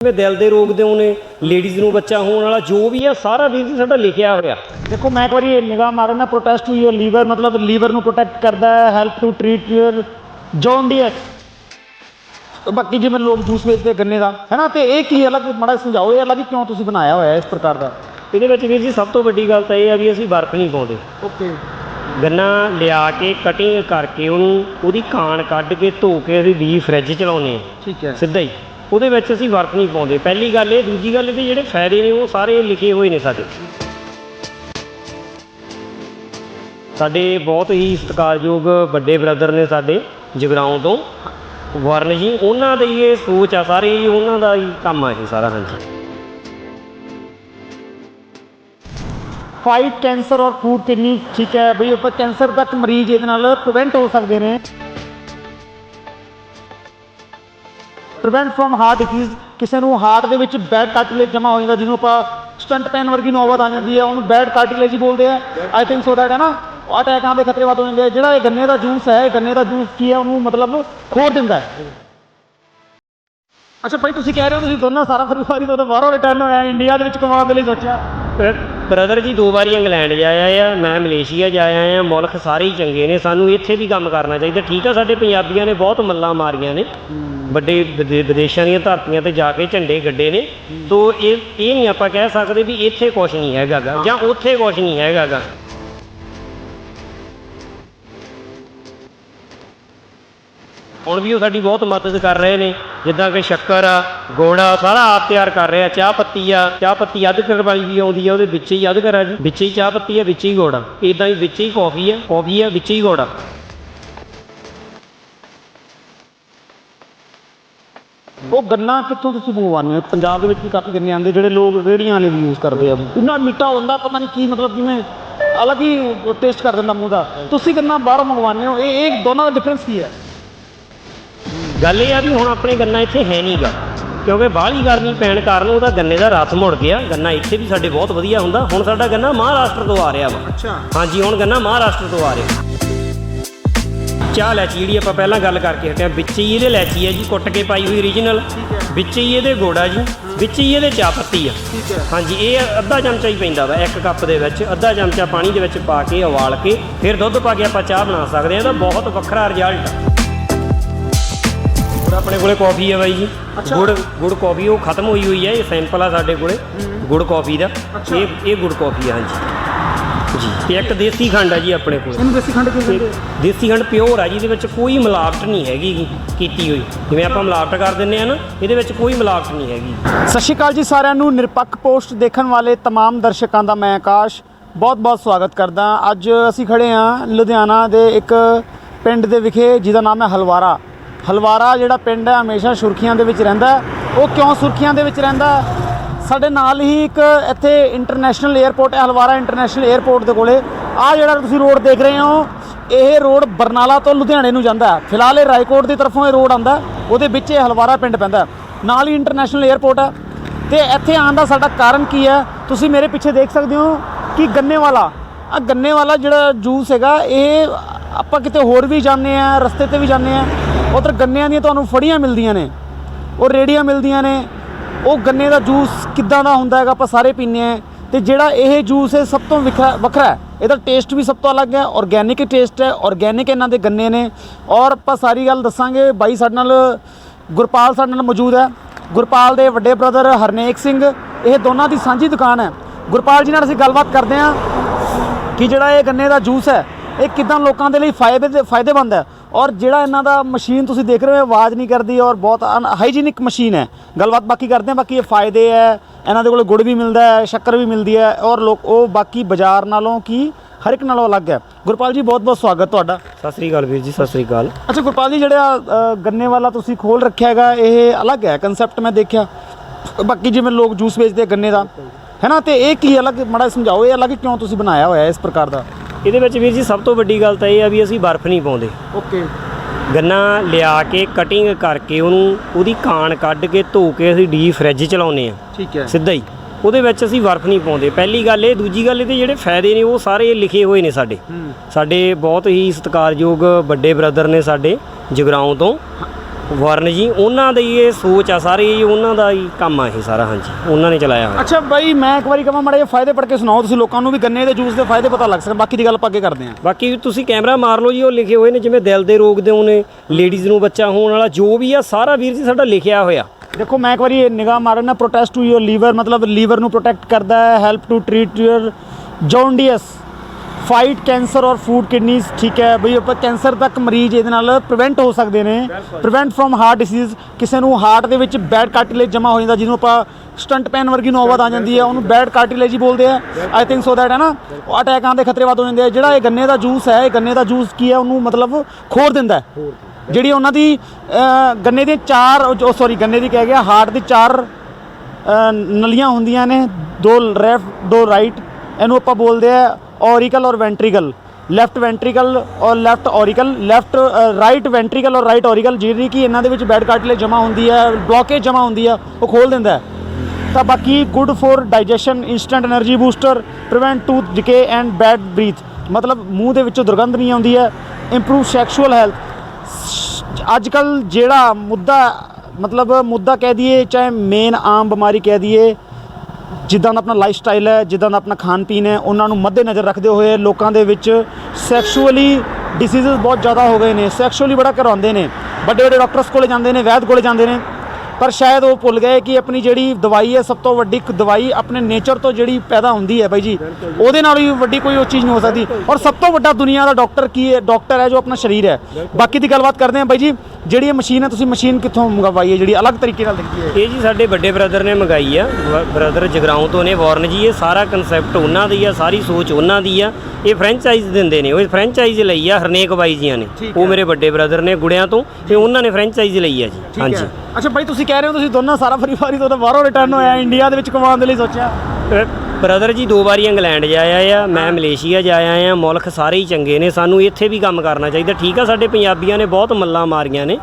ਜਿਵੇਂ ਦਿਲ ਦੇ ਰੋਗ ਦੇ ਉਹਨੇ ਲੇਡੀਜ਼ ਨੂੰ ਬੱਚਾ ਹੋਣ ਵਾਲਾ ਜੋ ਵੀ ਆ ਸਾਰਾ ਵੀਰ ਜੀ ਸਾਡਾ ਲਿਖਿਆ ਹੋਇਆ। ਦੇਖੋ ਮੈਂ ਇੱਕ ਵਾਰੀ ਨਿਗਾਹ ਮਾਰਨਾ ਪ੍ਰੋਟੈਸਟ ਟੂ ਯੂਰ ਲੀਵਰ ਮਤਲਬ ਲੀਵਰ ਨੂੰ ਪ੍ਰੋਟੈਕਟ ਕਰਦਾ ਹੈ help to treat your jaundice ਬਾਕੀ ਜਿਵੇਂ ਲੋਕ ਜੂਸ ਵੇਚਦੇ ਗੰਨੇ ਦਾ ਹੈ ਨਾ ਤੇ ਇਹ ਕੀ ਅਲੱਗ ਮਾੜਾ ਸਮਝਾਓ ਇਹ ਅਲੱਗ ਕਿਉਂ ਤੁਸੀਂ ਬਣਾਇਆ ਹੋਇਆ ਹੈ ਇਸ ਪ੍ਰਕਾਰ ਦਾ? ਇਹਦੇ ਵਿੱਚ ਵੀਰ ਜੀ ਸਭ ਤੋਂ ਵੱਡੀ ਗੱਲ ਤਾਂ ਇਹ ਆ ਵੀ ਅਸੀਂ ਬਰਫ਼ ਨਹੀਂ ਪਾਉਂਦੇ। ਓਕੇ। ਗੰਨਾ ਲਿਆ ਕੇ ਕਟਿੰਗ ਕਰਕੇ ਉਹਨੂੰ ਉਹਦੀ ਕਾਣ ਕੱਢ ਕੇ ਧੋ ਕੇ ਅਸੀਂ ਵੀ ਫ੍ਰਿਜ ਚ ਲਾਉਨੇ ਆ ਠੀਕ ਹੈ। ਸਿੱਧਾ ਹੀ। ਉਹਦੇ ਵਿੱਚ ਅਸੀਂ ਵਰਤ ਨਹੀਂ ਪਾਉਂਦੇ। ਪਹਿਲੀ ਗੱਲ ਇਹ, ਦੂਜੀ ਗੱਲ ਇਹਦੇ ਜਿਹੜੇ ਫਾਇਦੇ ਨੇ, ਉਹ ਸਾਰੇ ਲਿਖੇ ਹੋਏ ਨੇ ਸਾਡੇ। ਸਾਡੇ ਬਹੁਤ ਹੀ ਸਤਿਕਾਰਯੋਗ ਵੱਡੇ ਬ੍ਰਦਰ ਨੇ ਸਾਡੇ, ਜਗਰਾਉਂ ਤੋਂ। ਵਰਨ ਜੀ, ਉਹਨਾਂ ਦੀ ਇਹ ਸੋਚ ਆ ਸਾਰੇ ਹੀ ਉਹਨਾਂ ਦਾ ਹੀ ਕੰਮ ਆ ਇਹ ਸਾਰਾ ਹਾਂਜੀ। ਫਾਈਟ ਕੈਂਸਰ ਔਰ ਫੂਡ ਕਿੰਨੀ ਠੀਕ ਹੈ, ਬਈ ਆਪਾਂ ਕੈਂਸਰ ਤੱਕ ਮਰੀਜ਼ ਇਹਦੇ ਨਾਲ ਪ੍ਰੀਵੈਂਟ ਹੋ ਸਕਦੇ ਨੇ। ਪ੍ਰੀਵੈਂਟ ਫਰਮ ਹਾਰਟ ਡਿਜ਼ੀਜ਼ ਕਿਸੇ ਨੂੰ ਹਾਰਟ ਦੇ ਵਿੱਚ ਬੈਡ ਕਾਰਟਿਲੇਜ ਜਮਾ ਹੋ ਜਾਂਦਾ, ਜਿਹਨੂੰ ਆਪਾਂ ਸਟੰਟ ਪੈਨ ਵਰਗੀ ਨੌਬਤ ਆ ਜਾਂਦੀ ਹੈ, ਉਹਨੂੰ ਬੈਡ ਕਾਰਟਿਲੇਜ ਹੀ ਬੋਲਦੇ ਆ। ਆਈ ਥਿੰਕ ਸੋ ਦੈਟ ਹੈ ਨਾ ਉਹ ਅਟੈਕਾਂ ਦੇ ਖਤਰੇ ਵੱਧ ਹੋ ਜਾਂਦੇ ਆ। ਜਿਹੜਾ ਇਹ ਗੰਨੇ ਦਾ ਜੂਸ ਹੈ, ਇਹ ਗੰਨੇ ਦਾ ਜੂਸ ਕੀ ਹੈ, ਉਹਨੂੰ ਮਤਲਬ ਖੋਰ ਦਿੰਦਾ ਹੈ। ਅੱਛਾ ਭਾਈ ਤੁਸੀਂ ਕਹਿ ਰਹੇ ਹੋ ਤੁਸੀਂ ਦੋਨਾਂ ਸਾਰਾ ਪਰਿਵਾਰੀ ਤੋਂ ਬਾਹਰੋਂ ਰਿਟਰਨ ਹੋਇਆ ਇੰਡੀਆ ਦੇ ਵਿੱਚ ਕਮਾਉਣ ਦੇ ਲਈ ਸੋਚਿਆ। ਬ੍ਰਦਰ ਜੀ ਦੋ ਵਾਰੀ ਇੰਗਲੈਂਡ ਜਾਇਆ ਆ ਮੈਂ ਮਲੇਸ਼ੀਆ ਜਾਇਆ ਆ ਮੁਲਕ ਸਾਰੇ ਹੀ ਚੰਗੇ ਨੇ ਸਾਨੂੰ ਇੱਥੇ ਵੀ ਕੰਮ ਕਰਨਾ ਚਾਹੀਦਾ। ਠੀਕ ਆ ਸਾਡੇ ਪੰਜਾਬੀਆਂ ਨੇ ਬਹੁਤ ਮੱਲਾਂ ਮਾਰੀਆਂ ਨੇ। ਵੱਡੇ ਵਿਦੇ- ਵਿਦੇਸ਼ਾਂ ਦੀਆਂ ਧਰਤੀਆਂ ਤੇ ਜਾ ਕੇ ਝੰਡੇ ਗੱਡੇ ਨੇ। ਤੋ ਇਹ ਇਹ ਨਹੀਂ ਆਪਾਂ ਕਹਿ ਸਕਦੇ ਵੀ ਇੱਥੇ ਕੁਝ ਨਹੀਂ ਹੈਗਾ ਗਾ ਜਾਂ ਉੱਥੇ ਕੁਝ ਨਹੀਂ ਹੈਗਾ ਗਾ। ਹੁਣ ਵੀ ਉਹ ਸਾਡੀ ਬਹੁਤ ਮਦਦ ਕਰ ਰਹੇ ਨੇ, ਜਿੱਦਾਂ ਕਿ ਸ਼ੱਕਰ ਆ ਗੁੜ ਸਾਰਾ ਆਪ ਤਿਆਰ ਕਰ ਰਹੇ ਆ ਚਾਹ ਪੱਤੀ ਆ, ਚਾਹ ਪੱਤੀ ਅੱਧ ਕਰਵਾਈ ਵੀ ਆਉਂਦੀ ਆ, ਉਹਦੇ ਵਿੱਚ ਹੀ ਅੱਧ ਆ ਵਿੱਚ ਹੀ ਚਾਹ ਪੱਤੀ ਆ, ਵਿੱਚ ਹੀ ਗੁੜ ਆ ਇਦਾਂ ਹੀ ਵਿੱਚ ਹੀ ਕੌਫੀ ਆ ਕੌਫੀ ਆ, ਵਿੱਚ ਹੀ ਗੁੜ ਉਹ ਗੰਨਾ ਕਿੱਥੋਂ ਤੁਸੀਂ ਮੰਗਵਾਉਂਦੇ ਹੋ? ਪੰਜਾਬ ਦੇ ਵਿੱਚ ਵੀ ਕਾਫੀ ਗੰਨੇ ਆਉਂਦੇ ਜਿਹੜੇ ਲੋਕ ਰੇੜੀਆਂ ਵਾਲੇ ਵੀ ਯੂਜ਼ ਕਰਦੇ ਆ। ਇੰਨਾ ਮਿੱਠਾ ਹੁੰਦਾ, ਪਤਾ ਨਹੀਂ ਕੀ ਮਤਲਬ ਜਿਵੇਂ ਅਲੱਗ ਹੀ ਟੇਸਟ ਕਰ ਦਿੰਦਾ ਮੂੰਹ ਦਾ। ਤੁਸੀਂ ਗੰਨਾ ਬਾਹਰੋਂ ਮੰਗਵਾਉਂਦੇ ਹੋ? ਇਹ ਇਹ ਦੋਨਾਂ ਦਾ ਡਿਫਰੈਂਸ ਕੀ ਹੈ? ਗੱਲ ਇਹ ਆ ਵੀ ਹੁਣ ਆਪਣੇ ਗੰਨਾ ਇੱਥੇ ਹੈ ਨਹੀਂਗਾ ਕਿਉਂਕਿ ਬਾਹਲੀ ਗਰਮੀ ਪੈਣ ਕਾਰਨ ਉਹਦਾ ਗੰਨੇ ਦਾ ਰਸ ਮੁੜ ਗਿਆ ਗੰਨਾ ਇੱਥੇ ਵੀ ਸਾਡੇ ਬਹੁਤ ਵਧੀਆ ਹੁੰਦਾ ਹੁਣ ਸਾਡਾ ਗੰਨਾ ਮਹਾਰਾਸ਼ਟਰ ਤੋਂ ਆ ਰਿਹਾ ਵਾ। ਅੱਛਾ। ਹਾਂਜੀ ਹੁਣ ਗੰਨਾ ਮਹਾਰਾਸ਼ਟਰ ਤੋਂ ਆ ਰਿਹਾ। ਚਾਹ ਲੈਚੀ ਜਿਹੜੀ ਆਪਾਂ ਪਹਿਲਾਂ ਗੱਲ ਕਰਕੇ ਹਟਿਆ ਵਿੱਚ ਹੀ ਇਹਦੇ ਲੈਚੀ ਹੈ ਜੀ ਕੁੱਟ ਕੇ ਪਾਈ ਹੋਈ ਓਰੀਜਨਲ ਵਿੱਚ ਹੀ ਇਹਦੇ ਗੋੜਾ ਜੀ ਵਿੱਚ ਹੀ ਇਹਦੇ ਚਾਹ ਪੱਤੀ ਆ। ਹਾਂਜੀ ਇਹ ਅੱਧਾ ਚਮਚਾ ਹੀ ਪੈਂਦਾ ਵਾ ਇੱਕ ਕੱਪ ਦੇ ਵਿੱਚ ਅੱਧਾ ਚਮਚਾ ਪਾਣੀ ਦੇ ਵਿੱਚ ਪਾ ਕੇ ਉਬਾਲ ਕੇ ਫਿਰ ਦੁੱਧ ਪਾ ਕੇ ਆਪਾਂ ਚਾਹ ਬਣਾ ਸਕਦੇ ਹਾਂ ਇਹਦਾ ਬਹੁਤ ਵੱਖਰਾ ਰਿਜ਼ਲਟ ਆ। ਹੋਰ ਆਪਣੇ ਕੋਲੇ ਕਾਫੀ ਹੈ ਬਾਈ ਜੀ ਗੁੜ ਗੁੜ ਕਾਫੀ ਉਹ ਖਤਮ ਹੋਈ ਹੋਈ ਹੈ ਇਹ ਸੈਂਪਲ ਆ ਸਾਡੇ ਕੋਲੇ ਗੁੜ ਕਾਫੀ ਦਾ ਇਹ ਇਹ ਗੁੜ ਕਾਫੀ ਆ ਹਾਂਜੀ ਜੀ ਤੇ ਇੱਕ ਦੇਸੀ ਖੰਡ ਆ ਜੀ ਆਪਣੇ ਕੋਲੇ ਇਹਨੂੰ ਦੇਸੀ ਖੰਡ ਕਿਉਂ ਕਹਿੰਦੇ ਦੇਸੀ ਖੰਡ ਪਿਓਰ ਆ ਜਿਹਦੇ ਵਿੱਚ ਕੋਈ ਮਿਲਾਵਟ ਨਹੀਂ ਹੈਗੀ ਗੀ ਕੀਤੀ ਹੋਈ ਜਿਵੇਂ ਆਪਾਂ ਮਿਲਾਵਟ ਕਰ ਦਿੰਦੇ ਆ ਨਾ ਇਹਦੇ ਵਿੱਚ ਕੋਈ ਮਿਲਾਵਟ ਨਹੀਂ ਹੈਗੀ ਸਤਿ ਸ਼੍ਰੀ ਅਕਾਲ ਜੀ ਸਾਰਿਆਂ ਨੂੰ ਨਿਰਪੱਖ ਪੋਸਟ ਦੇਖਣ ਵਾਲੇ तमाम ਦਰਸ਼ਕਾਂ ਦਾ ਮੈਂ ਆਕਾਸ਼ ਬਹੁਤ-ਬਹੁਤ ਸਵਾਗਤ ਕਰਦਾ ਅੱਜ ਅਸੀਂ ਖੜੇ ਹਾਂ ਲੁਧਿਆਣਾ ਦੇ ਇੱਕ ਪਿੰਡ ਦੇ ਵਿਖੇ ਜਿਹਦਾ ਨਾਮ ਹੈ ਹਲਵਾਰਾ ਹਲਵਾਰਾ ਜਿਹੜਾ ਪਿੰਡ ਹੈ ਹਮੇਸ਼ਾ ਸੁਰਖੀਆਂ ਦੇ ਵਿੱਚ ਰਹਿੰਦਾ ਉਹ ਕਿਉਂ ਸੁਰਖੀਆਂ ਦੇ ਵਿੱਚ ਰਹਿੰਦਾ ਸਾਡੇ ਨਾਲ ਹੀ ਇੱਕ ਇੱਥੇ ਇੰਟਰਨੈਸ਼ਨਲ 에ਅਰਪੋਰਟ ਹੈ, ਹਲਵਾਰਾ ਇੰਟਰਨੈਸ਼ਨਲ 에ਅਰਪੋਰਟ ਦੇ ਕੋਲੇ। ਆਹ ਜਿਹੜਾ ਤੁਸੀਂ ਰੋਡ ਦੇਖ ਰਹੇ ਹੋ, ਇਹ ਰੋਡ ਬਰਨਾਲਾ ਤੋਂ ਲੁਧਿਆਣੇ ਨੂੰ ਜਾਂਦਾ ਫਿਲਹਾਲ ਇਹ ਰਾਏਕੋਟ ਦੀ ਤਰਫੋਂ ਇਹ ਰੋਡ ਆਂਦਾ ਉਹਦੇ ਵਿੱਚ ਇਹ ਹਲਵਾਰਾ ਪਿੰਡ ਪੈਂਦਾ ਨਾਲ ਹੀ ਇੰਟਰਨੈਸ਼ਨਲ 에ਅਰਪੋਰਟ ਹੈ। ਤੇ ਇੱਥੇ ਆਉਣ ਦਾ ਸਾਡਾ ਕਾਰਨ ਕੀ ਹੈ? ਤੁਸੀਂ ਮੇਰੇ ਪਿੱਛੇ ਦੇਖ ਸਕਦੇ ਹੋ ਕਿ ਗੰਨੇ ਵਾਲਾ ਆ ਗੰਨੇ ਵਾਲਾ ਜਿਹੜਾ ਜੂਸ ਹੈਗਾ, ਇਹ ਆਪਾਂ ਕਿਤੇ ਹੋਰ ਵੀ ਜਾਂਦੇ ਆ ਰਸਤੇ ਤੇ ਵੀ ਜਾਂਦੇ ਆ ਉਧਰ ਗੰਨਿਆਂ ਦੀਆਂ ਤੁਹਾਨੂੰ ਫੜੀਆਂ ਮਿਲਦੀਆਂ ਨੇ, ਉਹ ਰੇੜੀਆਂ ਮਿਲਦੀਆਂ ਨੇ, ਉਹ ਗੰਨੇ ਦਾ ਜੂਸ ਕਿੱਦਾਂ ਦਾ ਹੁੰਦਾ ਹੈਗਾ ਆਪਾਂ ਸਾਰੇ ਪੀਂਦੇ ਆ ਤੇ ਜਿਹੜਾ ਇਹ ਜੂਸ ਹੈ ਸਭ ਤੋਂ ਵੱਖਰਾ ਵੱਖਰਾ ਹੈ, ਇਹਦਾ ਟੇਸਟ ਵੀ ਸਭ ਤੋਂ ਅਲੱਗ ਹੈ ਆਰਗੇਨਿਕ ਟੇਸਟ ਹੈ ਆਰਗੇਨਿਕ ਇਹਨਾਂ ਦੇ ਗੰਨੇ ਨੇ, ਔਰ ਆਪਾਂ ਸਾਰੀ ਗੱਲ ਦੱਸਾਂਗੇ, ਬਾਈ ਸਾਡੇ ਨਾਲ ਗੁਰਪਾਲ ਸਾਡੇ ਨਾਲ ਮੌਜੂਦ ਹੈ, ਗੁਰਪਾਲ ਦੇ ਵੱਡੇ ਬ੍ਰਦਰ ਹਰਨੇਕ ਸਿੰਘ, ਇਹ ਦੋਨਾਂ ਦੀ ਸਾਂਝੀ ਦੁਕਾਨ ਹੈ। ਗੁਰਪਾਲ ਜੀ ਨਾਲ ਅਸੀਂ ਗੱਲਬਾਤ ਕਰਦੇ ਹਾਂ ਕਿ ਜਿਹੜਾ ਇਹ ਗੰਨੇ ਦਾ ਜੂਸ ਹੈ ਇਹ ਕਿਦਾਂ ਲੋਕਾਂ ਦੇ ਲਈ ਫਾਇਦੇ ਫਾਇਦੇਮੰਦ ਹੈ? ਔਰ ਜਿਹੜਾ ਇਹਨਾਂ ਦਾ ਮਸ਼ੀਨ ਤੁਸੀਂ ਦੇਖ ਰਹੇ ਹੋ ਆਵਾਜ਼ ਨਹੀਂ ਕਰਦੀ ਔਰ ਬਹੁਤ ਹਾਈਜੀਨਿਕ ਮਸ਼ੀਨ ਹੈ। ਗੱਲਬਾਤ ਬਾਕੀ ਕਰਦੇ ਹਾਂ ਬਾਕੀ ਇਹ ਫਾਇਦੇ ਹੈ ਇਹਨਾਂ ਦੇ ਕੋਲ ਗੁੜ ਵੀ ਮਿਲਦਾ ਹੈ ਸ਼ੱਕਰ ਵੀ ਮਿਲਦੀ ਹੈ ਔਰ ਲੋਕ ਉਹ ਬਾਕੀ ਬਾਜ਼ਾਰ ਨਾਲੋਂ ਕੀ ਹਰ ਇੱਕ ਨਾਲੋਂ ਅਲੱਗ ਹੈ। ਗੁਰਪਾਲ ਜੀ ਬਹੁਤ ਬਹੁਤ ਸਵਾਗਤ ਤੁਹਾਡਾ। ਸਤਿ ਸ੍ਰੀ ਅਕਾਲ ਵੀਰ ਜੀ ਸਤਿ ਸ੍ਰੀ ਅਕਾਲ। ਅੱਛਾ ਗੁਰਪਾਲ ਜੀ ਜਿਹੜਾ ਗੰਨੇ ਵਾਲਾ ਤੁਸੀਂ ਖੋਲ ਰੱਖਿਆ ਹੈਗਾ ਇਹ ਅਲੱਗ ਹੈ ਕਨਸੈਪਟ ਮੈਂ ਦੇਖਿਆ। ਬਾਕੀ ਜਿਵੇਂ ਲੋਕ ਜੂਸ ਵੇਚਦੇ ਗੰਨੇ ਦਾ ਹੈ ਨਾ? ਤੇ ਇਹ ਕੀ ਅਲੱਗ ਮਾੜਾ ਸਮਝਾਓ ਇਹ ਅਲੱਗ ਕਿਉਂ ਤੁਸੀਂ ਬਣਾਇਆ ਹੋਇਆ ਇਸ ਪ੍ਰਕਾਰ ਦਾ? ਇਹਦੇ ਵਿੱਚ ਵੀਰ ਜੀ ਸਭ ਤੋਂ ਵੱਡੀ ਗੱਲ ਤਾਂ ਇਹ ਆ ਵੀ ਅਸੀਂ ਬਰਫ਼ ਨਹੀਂ ਪਾਉਂਦੇ। ਓਕੇ। ਗੰਨਾ ਲਿਆ ਕੇ ਕਟਿੰਗ ਕਰਕੇ ਉਹਨੂੰ ਉਹਦੀ ਕਾਣ ਕੱਢ ਕੇ ਧੋ ਕੇ ਅਸੀਂ ਡੀ ਫ੍ਰਿਜ ਚ ਲਾਉਨੇ ਆ ਠੀਕ ਹੈ। ਸਿੱਧਾ ਹੀ। ਉਹਦੇ ਵਿੱਚ ਅਸੀਂ ਬਰਫ਼ ਨਹੀਂ ਪਾਉਂਦੇ। ਪਹਿਲੀ ਗੱਲ ਇਹ ਦੂਜੀ ਗੱਲ ਇਹਦੇ ਜਿਹੜੇ ਫਾਇਦੇ ਨੇ ਉਹ ਸਾਰੇ ਲਿਖੇ ਹੋਏ ਨੇ ਸਾਡੇ। ਸਾਡੇ ਬਹੁਤ ਹੀ ਸਤਿਕਾਰਯੋਗ ਵੱਡੇ ਬ੍ਰਦਰ ਨੇ ਸਾਡੇ ਜਗਰਾਉਂ ਤੋਂ। ਵਰਨ ਜੀ ਉਹਨਾਂ ਦੀ ਇਹ ਸੋਚ ਆ ਸਾਰੇ ਇਹ ਉਹਨਾਂ ਦਾ ਹੀ ਕੰਮ ਆ ਇਹ ਸਾਰਾ ਹਾਂਜੀ। ਉਹਨਾਂ ਨੇ ਚਲਾਇਆ ਹੋਇਆ। ਅੱਛਾ ਬਾਈ ਮੈਂ ਇੱਕ ਵਾਰੀ ਕਹਾਂ ਮਾੜੇ ਜਿਹੇ ਫਾਇਦੇ ਪੜ ਕੇ ਸੁਣਾਓ ਤੁਸੀਂ ਲੋਕਾਂ ਨੂੰ ਵੀ ਗੰਨੇ ਦੇ ਜੂਸ ਦੇ ਫਾਇਦੇ ਪਤਾ ਲੱਗ ਸਕਣ ਬਾਕੀ ਦੀ ਗੱਲ ਆਪਾਂ ਅੱਗੇ ਕਰਦੇ ਹਾਂ। ਬਾਕੀ ਤੁਸੀਂ ਕੈਮਰਾ ਮਾਰ ਲਓ ਜੀ ਉਹ ਲਿਖੇ ਹੋਏ ਨੇ ਜਿਵੇਂ ਦਿਲ ਦੇ ਰੋਗ ਦੇ ਉਹਨੇ ਲੇਡੀਜ਼ ਨੂੰ ਬੱਚਾ ਹੋਣ ਵਾਲਾ ਜੋ ਵੀ ਆ ਸਾਰਾ ਵੀਰ ਜੀ ਸਾਡਾ ਲਿਖਿਆ ਹੋਇਆ। ਦੇਖੋ ਮੈਂ ਇੱਕ ਵਾਰੀ ਨਿਗਾਹ ਮਾਰਨਾ ਪ੍ਰੋਟੈਸਟ ਟੂ ਯੋਰ ਲੀਵਰ ਮਤਲਬ ਲੀਵਰ ਨੂੰ ਪ੍ਰੋਟੈਕਟ ਕਰਦਾ ਹੈ help to treat your jaundice fight cancer ਔਰ ਫੂਡ ਕਿਡਨੀਜ਼ ਠੀਕ ਹੈ ਬਈ ਆਪਾਂ ਕੈਂਸਰ ਤੱਕ ਮਰੀਜ਼ ਇਹਦੇ ਨਾਲ ਪ੍ਰੀਵੈਂਟ ਹੋ ਸਕਦੇ ਨੇ ਪ੍ਰੀਵੈਂਟ ਫਰਮ ਹਾਰਟ ਡਿਸੀਜ਼ ਕਿਸੇ ਨੂੰ ਹਾਰਟ ਦੇ ਵਿੱਚ ਬੈਡ ਕਾਰਟਿਲੇਜ ਜਮਾ ਹੋ ਜਾਂਦਾ ਜਿਹਨੂੰ ਆਪਾਂ ਸਟੰਟ ਪੈਨ ਵਰਗੀ ਨੌਬਤ ਆ ਜਾਂਦੀ ਹੈ ਉਹਨੂੰ ਬੈਡ ਕਾਰਟਿਲੇਜ ਹੀ ਬੋਲਦੇ ਆ ਆਈ ਥਿੰਕ ਸੋ ਦੈਟ ਹੈ ਨਾ ਉਹ ਅਟੈਕ ਆਉਣ ਦੇ ਖਤਰੇ ਵੱਧ ਹੋ ਜਾਂਦੇ ਆ ਜਿਹੜਾ ਇਹ ਗੰਨੇ ਦਾ ਜੂਸ ਹੈ ਇਹ ਗੰਨੇ ਦਾ ਜੂਸ ਕੀ ਹੈ ਉਹਨੂੰ ਮਤਲਬ ਖੋਰ ਦਿੰਦਾ ਹੈ ਜਿਹੜੀ ਉਹਨਾਂ ਦੀ ਗੰਨੇ ਦੇ ਚਾਰ ਸੌਰੀ ਗੰਨੇ ਦੀ ਕਹਿ ਗਿਆ ਹਾਰਟ ਦੀ ਚਾਰ ਨਲੀਆਂ ਹੁੰਦੀਆਂ ਨੇ ਦੋ ਲੈਫਟ ਦੋ ਰਾਈਟ ਇਹਨੂੰ ਆਪਾਂ ਬੋਲਦੇ ਆ ऑरिकल और वेंट्रिकल ਲੈਫਟ ਵੈਂਟ੍ਰੀਕਲ ਔਰ left auricle left right ventricle ਔਰ ਰਾਈਟ ਔਰਿਕਲ ਜਿਹੜੀ ਕਿ ਇਹਨਾਂ ਦੇ ਵਿੱਚ ਬੈਡ ਕਾਰਟਲੇਜ ਜਮਾ ਹੁੰਦੀ ਹੈ ਬਲੌਕੇਜ ਜਮਾ ਹੁੰਦੀ ਹੈ, ਉਹ ਖੋਲ ਦਿੰਦਾ ਹੈ। ਤਾਂ ਬਾਕੀ good for digestion instant energy booster prevent tooth decay and bad breath ਮਤਲਬ ਮੂੰਹ ਦੇ ਵਿੱਚੋਂ ਦੁਰਗੰਧ ਨਹੀਂ ਆਉਂਦੀ ਹੈ ਇੰਪਰੂਵ ਸੈਕਸ਼ੂਅਲ ਹੈਲਥ ਅੱਜ ਕੱਲ ਜਿਹੜਾ ਮੁੱਦਾ, ਮਤਲਬ ਮੁੱਦਾ ਕਹਿ ਦਈਏ, ਚਾਹੇ ਮੇਨ ਆਮ ਬਿਮਾਰੀ ਕਹਿ ਦਈਏ ਜਿੱਦਾਂ ਦਾ ਆਪਣਾ ਲਾਈਫ ਸਟਾਈਲ ਹੈ, ਜਿੱਦਾਂ ਦਾ ਆਪਣਾ ਖਾਣ ਪੀਣ ਹੈ, ਉਹਨਾਂ ਨੂੰ ਮੱਦੇ ਨਜ਼ਰ ਰੱਖਦੇ ਹੋਏ ਲੋਕਾਂ ਦੇ ਵਿੱਚ ਸੈਕਸ਼ੂਅਲੀ ਡਿਸੀਜ਼ਸ ਬਹੁਤ ਜ਼ਿਆਦਾ ਹੋ ਗਏ ਨੇ ਸੈਕਸ਼ੂਅਲੀ ਬੜਾ ਕਰਵਾਉਂਦੇ ਨੇ। ਵੱਡੇ ਵੱਡੇ ਡਾਕਟਰਸ ਕੋਲੇ ਜਾਂਦੇ ਨੇ, ਵੈਦ ਕੋਲੇ ਜਾਂਦੇ ਨੇ। ਪਰ ਸ਼ਾਇਦ ਉਹ ਭੁੱਲ ਗਏ ਕਿ ਆਪਣੀ ਜਿਹੜੀ ਦਵਾਈ ਹੈ ਸਭ ਤੋਂ ਵੱਡੀ ਦਵਾਈ ਆਪਣੇ ਨੇਚਰ ਤੋਂ ਜਿਹੜੀ ਪੈਦਾ ਹੁੰਦੀ ਹੈ ਬਾਈ ਜੀ ਉਹਦੇ ਨਾਲ ਵੀ ਵੱਡੀ ਕੋਈ ਉਹ ਚੀਜ਼ ਨਹੀਂ ਹੋ ਸਕਦੀ। ਔਰ ਸਭ ਤੋਂ ਵੱਡਾ ਦੁਨੀਆ ਦਾ ਡਾਕਟਰ ਕੀ ਹੈ? ਡਾਕਟਰ ਹੈ ਜੋ ਆਪਣਾ ਸਰੀਰ ਹੈ। ਬਾਕੀ ਦੀ ਗੱਲਬਾਤ ਕਰਦੇ ਹਾਂ ਬਾਈ ਜੀ ਜਿਹੜੀ ਇਹ ਮਸ਼ੀਨ ਹੈ ਤੁਸੀਂ ਮਸ਼ੀਨ ਕਿੱਥੋਂ ਮੰਗਵਾਈ ਹੈ ਜਿਹੜੀ ਅਲੱਗ ਤਰੀਕੇ ਨਾਲ ਦਿਖਦੀ ਹੈ? ਇਹ ਜੀ ਸਾਡੇ ਵੱਡੇ ਬ੍ਰਦਰ ਨੇ ਮੰਗਾਈ ਆ। ਬ੍ਰਦਰ ਜਗਰਾਉਂ ਤੋਂ ਨੇ ਵਾਰਨ ਜੀ ਇਹ ਸਾਰਾ ਕਨਸੈਪਟ ਉਹਨਾਂ ਦੀ ਆ ਸਾਰੀ ਸੋਚ ਉਹਨਾਂ ਦੀ ਆ। ਇਹ ਫਰੈਂਚਾਈਜ਼ ਦਿੰਦੇ ਨੇ ਉਹ ਫਰੈਂਚਾਈਜ਼ ਲਈ ਆ ਹਰਨੇਕ ਬਾਈ ਜੀਆਂ ਨੇ। ਉਹ ਮੇਰੇ ਵੱਡੇ ਬ੍ਰਦਰ ਨੇ ਗੁੜਿਆਂ ਤੋਂ ਤੇ ਉਹਨਾਂ ਨੇ ਫਰੈਂਚਾਈਜ਼ ਲਈ ਆ ਜੀ। ਹਾਂਜੀ। ਅੱਛਾ ਬਾਈ ਤੁਸੀਂ ਕਹਿ ਰਹੇ ਹੋ ਤੁਸੀਂ ਦੋਨਾਂ ਸਾਰਾ ਪਰਿਵਾਰ ਹੀ ਤੁਹਾਡਾ ਬਾਹਰੋਂ ਰਿਟਰਨ ਹੋਇਆ ਇੰਡੀਆ ਦੇ ਵਿੱਚ ਕਮਾਉਣ ਦੇ ਲਈ ਸੋਚਿਆ? ਬ੍ਰਦਰ ਜੀ ਦੋ ਵਾਰੀ ਇੰਗਲੈਂਡ ਜਾਇਆ ਆ ਮੈਂ ਮਲੇਸ਼ੀਆ ਜਾਇਆ ਆ ਮੁਲਕ ਸਾਰੇ ਹੀ ਚੰਗੇ ਨੇ ਸਾਨੂੰ ਇੱਥੇ ਵੀ ਕੰਮ ਕਰਨਾ ਚਾਹੀਦਾ। ਠੀਕ ਆ ਸਾਡੇ ਪੰਜਾਬੀਆਂ ਨੇ ਬਹੁਤ ਮੱਲਾਂ ਮਾਰੀਆਂ ਨੇ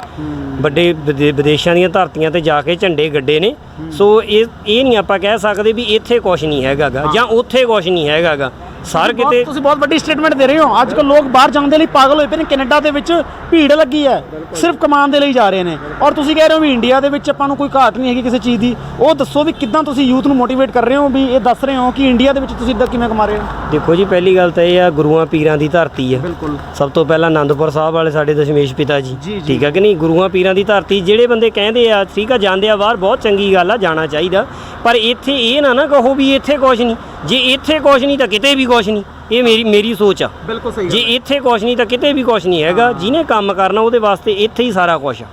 ਵੱਡੇ ਵਿਦੇ- ਵਿਦੇਸ਼ਾਂ ਦੀਆਂ ਧਰਤੀਆਂ ਤੇ ਜਾ ਕੇ ਝੰਡੇ ਗੱਡੇ ਨੇ। ਸੋ ਇਹ ਇਹ ਨਹੀਂ ਆਪਾਂ ਕਹਿ ਸਕਦੇ ਵੀ ਇੱਥੇ ਕੁਝ ਨਹੀਂ ਹੈਗਾਗਾ ਜਾਂ ਉੱਥੇ ਕੁਝ ਨਹੀਂ ਹੈਗਾਗਾ। ਸਰ ਕਿਤੇ ਤੁਸੀਂ ਬਹੁਤ ਵੱਡੀ ਸਟੇਟਮੈਂਟ ਦੇ ਰਹੇ ਹੋ। ਅੱਜ ਕੱਲ ਲੋਕ ਬਾਹਰ ਜਾਣ ਦੇ ਲਈ ਪਾਗਲ ਹੋਏ ਪਏ ਨੇ। ਕੈਨੇਡਾ ਦੇ ਵਿੱਚ ਭੀੜ ਲੱਗੀ ਹੈ। ਸਿਰਫ ਕਮਾਉਣ ਦੇ ਲਈ ਜਾ ਰਹੇ ਨੇ। ਔਰ ਤੁਸੀਂ ਕਹਿ ਰਹੇ ਹੋ ਵੀ ਇੰਡੀਆ ਦੇ ਵਿੱਚ ਆਪਾਂ ਨੂੰ ਕੋਈ ਘਾਟ ਨਹੀਂ ਹੈਗੀ ਕਿਸੇ ਚੀਜ਼ ਦੀ। ਉਹ ਦੱਸੋ ਵੀ ਕਿੱਦਾਂ ਤੁਸੀਂ ਯੂਥ ਨੂੰ ਮੋਟੀਵੇਟ ਕਰ ਰਹੇ ਹੋ ਵੀ ਇਹ ਦੱਸ ਰਹੇ ਹੋ ਕਿ ਇੰਡੀਆ ਦੇ ਵਿੱਚ ਤੁਸੀਂ ਇਦਾਂ ਕਿਵੇਂ ਕਮਾ ਰਹੇ ਹੋ? ਦੇਖੋ ਜੀ ਪਹਿਲੀ ਗੱਲ ਤਾਂ ਇਹ ਆ ਗੁਰੂਆਂ ਪੀਰਾਂ ਦੀ ਧਰਤੀ ਆ। ਬਿਲਕੁਲ। ਸਭ ਤੋਂ ਪਹਿਲਾਂ ਆਨੰਦਪੁਰ ਸਾਹਿਬ ਵਾਲੇ ਸਾਡੇ ਦਸ਼ਮੇਸ਼ ਪਿਤਾ ਜੀ। ਠੀਕ ਆ ਕਿ ਨਹੀਂ? ਗੁਰੂਆਂ ਪੀਰਾਂ ਦੀ ਧਰਤੀ ਜਿਹੜੇ ਬੰਦੇ ਕਹਿੰਦੇ ਆ ਠੀਕ ਆ ਜਾਂਦੇ ਆ ਬਾਹਰ ਬਹੁਤ ਚੰਗੀ ਗੱਲ ਆ ਜਾਣਾ ਚਾਹੀਦਾ। ਪਰ ਇੱਥੇ ਇਹ ਨਾ ਨਾ ਕਹੋ ਵੀ ਇੱਥੇ ਕੁਝ ਨਹੀਂ। ਜੇ ਇੱਥੇ ਕੁਝ ਨਹੀਂ ਤਾਂ ਕਿਤੇ ਵੀ ਕੁਝ ਨਹੀਂ। ਇਹ ਮੇਰੀ ਮੇਰੀ ਸੋਚ ਆ। ਬਿਲਕੁਲ ਸਹੀ ਜੇ ਇੱਥੇ ਕੁਝ ਨਹੀਂ ਤਾਂ ਕਿਤੇ ਵੀ ਕੁਝ ਨਹੀਂ ਹੈਗਾ। ਜਿਹਨੇ ਕੰਮ ਕਰਨਾ ਉਹਦੇ ਵਾਸਤੇ ਇੱਥੇ ਹੀ ਸਾਰਾ ਕੁਝ ਆ।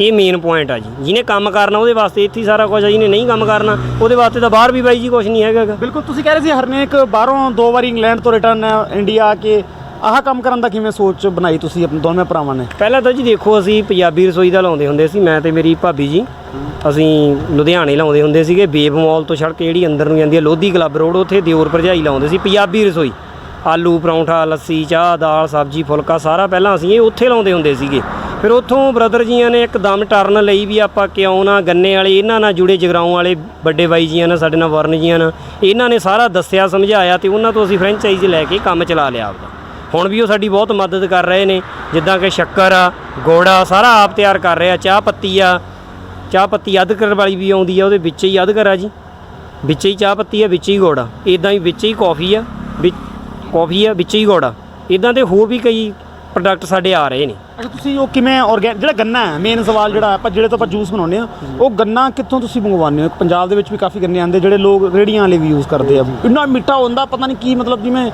ਇਹ ਮੇਨ ਪੁਆਇੰਟ ਆ ਜੀ। ਜਿਹਨੇ ਕੰਮ ਕਰਨਾ ਉਹਦੇ ਵਾਸਤੇ ਇੱਥੇ ਹੀ ਸਾਰਾ ਕੁਝ ਆ ਜਿਹਨੇ ਨਹੀਂ ਕੰਮ ਕਰਨਾ ਉਹਦੇ ਵਾਸਤੇ ਤਾਂ ਬਾਹਰ ਵੀ ਬਾਈ ਜੀ ਕੁਝ ਨਹੀਂ ਹੈਗਾ ਗਾ। ਬਿਲਕੁਲ ਤੁਸੀਂ ਕਹਿ ਰਹੇ ਸੀ ਹਰਨੇਕ ਬਾਹਰੋਂ ਦੋ ਵਾਰੀ ਇੰਗਲੈਂਡ ਤੋਂ ਰਿਟਰਨ ਇੰਡੀਆ ਆ ਕੇ ਆਹ ਕੰਮ ਕਰਨ ਦਾ ਕਿਵੇਂ ਸੋਚ ਬਣਾਈ ਤੁਸੀਂ ਆਪਣੇ ਦੋਵੇਂ ਭਰਾਵਾਂ ਨੇ? ਪਹਿਲਾਂ ਤਾਂ ਜੀ ਦੇਖੋ ਅਸੀਂ ਪੰਜਾਬੀ ਰਸੋਈ ਦਾ ਲਾਉਂਦੇ ਹੁੰਦੇ ਸੀ ਮੈਂ ਤੇ ਮੇਰੀ ਭਾਬੀ ਜੀ। ਅਸੀਂ ਲੁਧਿਆਣੇ ਲਾਉਂਦੇ ਹੁੰਦੇ ਸੀਗੇ ਬੇਬ ਮਾਲ ਤੋਂ ਸੜਕ ਜਿਹੜੀ ਅੰਦਰ ਨੂੰ ਜਾਂਦੀ ਹੈ ਲੋਧੀ ਕਲੱਬ ਰੋਡ ਉੱਥੇ ਦਿਓਰ ਭਰਜਾਈ ਲਾਉਂਦੇ ਸੀ ਪੰਜਾਬੀ ਰਸੋਈ। ਆਲੂ ਪਰੌਂਠਾ ਲੱਸੀ ਚਾਹ ਦਾਲ ਸਬਜੀ ਫੁਲਕਾ ਸਾਰਾ ਪਹਿਲਾਂ ਅਸੀਂ ਇਹ ਉੱਥੇ ਲਾਉਂਦੇ ਹੁੰਦੇ ਸੀਗੇ। ਫਿਰ ਉੱਥੋਂ ਬ੍ਰਦਰ ਜੀਆਂ ਨੇ ਇੱਕ ਦਮ ਟਰਨ ਲਈ ਵੀ ਆਪਾਂ ਕਿਉਂ ਨਾ ਗੰਨੇ ਵਾਲੇ, ਇਹਨਾਂ ਨਾਲ ਜੁੜੇ ਜਗਰਾਉਂ ਵਾਲੇ ਵੱਡੇ ਬਾਈ ਜੀਆਂ ਨਾਲ, ਸਾਡੇ ਨਾਲ ਵਰਨ ਜੀਆਂ ਨਾਲ, ਇਹਨਾਂ ਨੇ ਸਾਰਾ ਦੱਸਿਆ, ਸਮਝਾਇਆ ਤੇ ਉਹਨਾਂ ਤੋਂ ਅਸੀਂ ਫਰੈਂਚਾਈਜ਼ ਲੈ ਕੇ ਕੰਮ ਚਲਾ ਲਿਆ ਆਪਦਾ। ਹੁਣ ਵੀ ਉਹ ਸਾਡੀ ਬਹੁਤ ਮਦਦ ਕਰ ਰਹੇ ਨੇ, ਜਿੱਦਾਂ ਕਿ ਸ਼ੱਕਰ ਆ, ਗੋੜਾ, ਸਾਰਾ ਆਪ ਤਿਆਰ ਕਰ ਰਹੇ ਆ ਚਾਹ ਪੱਤੀ ਆ, ਚਾਹ ਪੱਤੀ ਅਦਰਕ ਵਾਲੀ ਵੀ ਆਉਂਦੀ ਆ, ਉਹਦੇ ਵਿੱਚ ਹੀ ਅਦਰਕ ਆ ਜੀ। ਵਿੱਚ ਹੀ ਚਾਹ ਪੱਤੀ ਆ, ਵਿੱਚ ਹੀ ਗੋੜਾ ਆ ਇਦਾਂ ਹੀ ਵਿੱਚ ਹੀ ਕੌਫੀ ਆ, ਵਿੱਚ, ਕੌਫੀ ਆ, ਵਿੱਚ ਹੀ ਗੋੜਾ। ਆ ਇਦਾਂ ਦੇ ਹੋਰ ਵੀ ਕਈ ਪ੍ਰੋਡਕਟ ਸਾਡੇ ਆ ਰਹੇ ਨੇ। ਅੱਛਾ ਤੁਸੀਂ ਉਹ ਕਿਵੇਂ ਆਰਗੈਨ ਜਿਹੜਾ ਗੰਨਾ ਹੈ ਮੇਨ ਸਵਾਲ ਜਿਹੜਾ ਆਪਾਂ ਜਿਹੜੇ ਤੋਂ ਆਪਾਂ ਜੂਸ ਬਣਾਉਂਦੇ ਆ ਉਹ ਗੰਨਾ ਕਿੱਥੋਂ ਤੁਸੀਂ ਮੰਗਵਾਉਂਦੇ ਹੋ? ਪੰਜਾਬ ਦੇ ਵਿੱਚ ਵੀ ਕਾਫੀ ਗੰਨੇ ਆਉਂਦੇ ਜਿਹੜੇ ਲੋਕ ਰੇੜੀਆਂ ਵਾਲੇ ਵੀ ਯੂਜ਼ ਕਰਦੇ ਆ। ਇੰਨਾ ਮਿੱਠਾ ਹੁੰਦਾ ਪਤਾ ਨਹੀਂ ਕੀ ਮਤਲਬ ਜਿਵੇਂ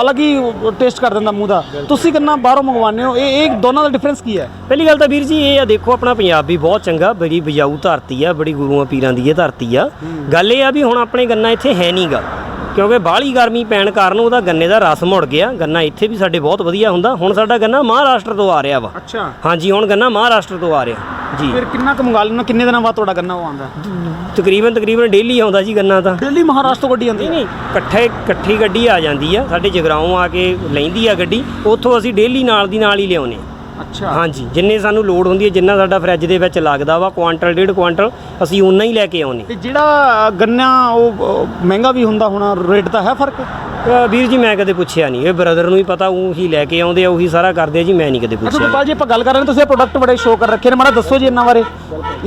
ਅਲੱਗ ਹੀ ਟੇਸਟ ਕਰ ਦਿੰਦਾ ਮੂੰਹ ਦਾ। ਤੁਸੀਂ ਗੰਨਾ ਬਾਹਰੋਂ ਮੰਗਵਾਉਂਦੇ ਹੋ ਇਹ ਇਹ ਦੋਨਾਂ ਦਾ ਡਿਫਰੈਂਸ ਕੀ ਹੈ? ਪਹਿਲੀ ਗੱਲ ਤਾਂ ਵੀਰ ਜੀ ਇਹ ਆ ਦੇਖੋ ਆਪਣਾ ਪੰਜਾਬ ਵੀ ਬਹੁਤ ਚੰਗਾ ਬੜੀ ਬਜਾਊ ਧਰਤੀ ਆ ਬੜੀ ਗੁਰੂਆਂ ਪੀਰਾਂ ਦੀ ਇਹ ਧਰਤੀ ਆ। ਗੱਲ ਇਹ ਆ ਵੀ ਹੁਣ ਆਪਣੇ ਗੰਨਾ ਇੱਥੇ ਹੈ ਨਹੀਂਗਾ ਕਿਉਂਕਿ ਬਾਹਲੀ ਗਰਮੀ ਪੈਣ ਕਾਰਨ ਉਹਦਾ ਗੰਨੇ ਦਾ ਰਸ ਮੁੜ ਗਿਆ। ਗੰਨਾ ਇੱਥੇ ਵੀ ਸਾਡੇ ਬਹੁਤ ਵਧੀਆ ਹੁੰਦਾ। ਹੁਣ ਸਾਡਾ ਗੰਨਾ ਮਹਾਰਾਸ਼ਟਰ ਤੋਂ ਆ ਰਿਹਾ ਵਾ। ਅੱਛਾ। ਹਾਂਜੀ ਹੁਣ ਗੰਨਾ ਮਹਾਰਾਸ਼ਟਰ ਤੋਂ ਆ ਰਿਹਾ। ਜੀ। ਫਿਰ ਕਿੰਨਾ ਕੁ ਮੰਗਾ ਲੈਣਾ ਕਿੰਨੇ ਦਿਨਾਂ ਬਾਅਦ ਤੁਹਾਡਾ ਗੰਨਾ ਉਹ ਆਉਂਦਾ? ਤਕਰੀਬਨ ਤਕਰੀਬਨ ਡੇਲੀ ਆਉਂਦਾ ਜੀ ਗੰਨਾ ਤਾਂ। ਦਿੱਲੀ ਮਹਾਰਾਸ਼ਟਰ ਤੋਂ ਗੱਡੀ ਆਉਂਦੀ ਨਹੀਂ ਨਹੀਂ ਇਕੱਠੇ ਇਕੱਠੀ ਗੱਡੀ ਆ ਜਾਂਦੀ ਆ। ਸਾਡੇ ਜਗਰਾਉਂ ਆ ਕੇ ਲੈਂਦੀ ਆ ਗੱਡੀ। ਉੱਥੋਂ ਅਸੀਂ ਡੇਲੀ ਨਾਲ ਦੀ ਨਾਲ ਹੀ ਲਿਆਉਨੇ ਆ ਅੱਛਾ। ਹਾਂਜੀ ਜਿੰਨੇ ਸਾਨੂੰ ਲੋਡ ਹੁੰਦੀ ਹੈ ਜਿੰਨਾ ਸਾਡਾ ਫਰਿੱਜ ਦੇ ਵਿੱਚ ਲੱਗਦਾ ਵਾ ਕੁਆਂਟਲ ਡੇਢ ਕੁਆਂਟਲ ਅਸੀਂ ਉਨਾ ਹੀ ਲੈ ਕੇ ਆਉਂਦੇ। ਤੇ ਜਿਹੜਾ ਗੰਨਾ ਉਹ ਮਹਿੰਗਾ ਵੀ ਹੁੰਦਾ ਹੋਣਾ ਰੇਟ ਦਾ ਹੈ ਫ਼ਰਕ? ਵੀਰ ਜੀ ਮੈਂ ਕਦੇ ਪੁੱਛਿਆ ਨਹੀਂ। ਇਹ ਬ੍ਰਦਰ ਨੂੰ ਹੀ ਪਤਾ ਉਹ ਹੀ ਲੈ ਕੇ ਆਉਂਦੇ ਆ ਉਹੀ ਸਾਰਾ ਕਰਦੇ ਆ ਜੀ ਮੈਂ ਨਹੀਂ ਕਦੇ ਅੱਛਾ ਪੁੱਛਿਆ। ਗੋਪਾਲ ਜੀ ਆਪਾਂ ਗੱਲ ਕਰ ਰਹੇ ਹਾਂ ਤੁਸੀਂ ਇਹ ਪ੍ਰੋਡਕਟ ਬੜੇ ਸ਼ੋਅ ਕਰ ਰੱਖੇ ਨੇ। ਮਾੜਾ ਦੱਸੋ ਜੀ ਇਹਨਾਂ ਬਾਰੇ।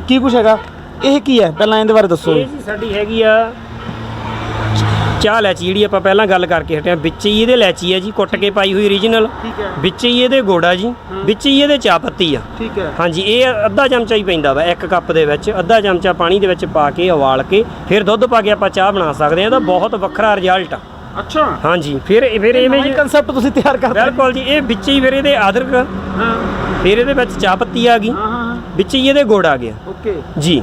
ਕੀ ਕੁਝ ਹੈਗਾ? ਇਹ ਕੀ ਹੈ? ਪਹਿਲਾਂ ਇਹਦੇ ਬਾਰੇ ਦੱਸੋ ਇਹ ਜੀ ਸਾਡੀ ਹੈਗੀ ਆ ਚਾਹ ਲੈਚੀ ਜਿਹੜੀ ਆਪਾਂ ਪਹਿਲਾਂ ਗੱਲ ਕਰਕੇ ਹਟਿਆ ਵਿੱਚ ਹੀ ਇਹਦੇ ਲੈਚੀ ਆ ਜੀ ਕੁੱਟ ਕੇ ਪਾਈ ਹੋਈ ਠੀਕ ਹੈ। ਵਿੱਚ ਹੀ ਇਹਦੇ ਗੋੜਾ ਜੀ ਵਿੱਚ ਹੀ ਇਹਦੇ ਚਾਹ ਪੱਤੀ ਆ। ਠੀਕ ਹੈ। ਹਾਂਜੀ ਇਹ ਅੱਧਾ ਚਮਚਾ ਹੀ ਪੈਂਦਾ ਵਾ ਇੱਕ ਕੱਪ ਦੇ ਵਿੱਚ ਅੱਧਾ ਚਮਚਾ ਪਾਣੀ ਦੇ ਵਿੱਚ ਪਾ ਕੇ ਉਬਾਲ ਕੇ ਫਿਰ ਦੁੱਧ ਪਾ ਕੇ ਆਪਾਂ ਚਾਹ ਬਣਾ ਸਕਦੇ ਹਾਂ ਇਹਦਾ ਬਹੁਤ ਵੱਖਰਾ ਰਿਜ਼ਲਟ ਆ। ਅੱਛਾ। ਹਾਂਜੀ ਫਿਰ ਫਿਰ ਇਵੇਂ ਜੀ ਕਨਸੈਪਟ ਤੁਸੀਂ ਤਿਆਰ ਕਰਦੇ ਬਿਲਕੁਲ ਜੀ ਇਹ ਵਿੱਚ ਹੀ ਫਿਰ ਇਹਦੇ ਅਦਰਕ ਹਾਂ। ਫਿਰ ਇਹਦੇ ਵਿੱਚ ਚਾਹ ਪੱਤੀ ਆ ਗਈ ਹਾਂ ਹਾਂ। ਵਿੱਚ ਹੀ ਇਹਦੇ ਗੁੜ ਆ ਗਿਆ। ਓਕੇ। ਜੀ।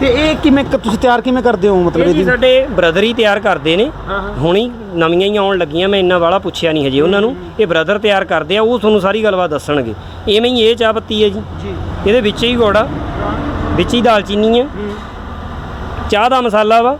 ਤੇ ਇਹ ਕਿਵੇਂ ਕ- ਤੁਸੀਂ ਤਿਆਰ ਕਿਵੇਂ ਕਰਦੇ ਹੋ ਮਤਲਬ ਇਹ ਜੀ ਇਹਦੀ ਸਾਡੇ ਬ੍ਰਦਰ ਹੀ ਤਿਆਰ ਕਰਦੇ ਨੇ। ਹੁਣੀ ਨਵੀਆਂ ਹੀ ਆਉਣ ਲੱਗੀਆਂ ਮੈਂ ਇੰਨਾ ਵਾਲਾ ਪੁੱਛਿਆ ਨਹੀਂ ਹਜੇ ਉਹਨਾਂ ਨੂੰ। ਇਹ ਬ੍ਰਦਰ ਤਿਆਰ ਕਰਦੇ ਆ ਉਹ ਤੁਹਾਨੂੰ ਸਾਰੀ ਗੱਲਬਾਤ ਦੱਸਣਗੇ। ਇਵੇਂ ਹੀ ਇਹ ਚਾਹ ਪੱਤੀ ਹੈ ਜੀ। ਜੀ। ਇਹਦੇ ਵਿੱਚ ਹੀ ਗੁੜ ਆ ਵਿੱਚ ਹੀ ਦਾਲਚੀਨੀ ਆ। ਹੂੰ। ਚਾਹ ਦਾ ਮਸਾਲਾ ਵਾ।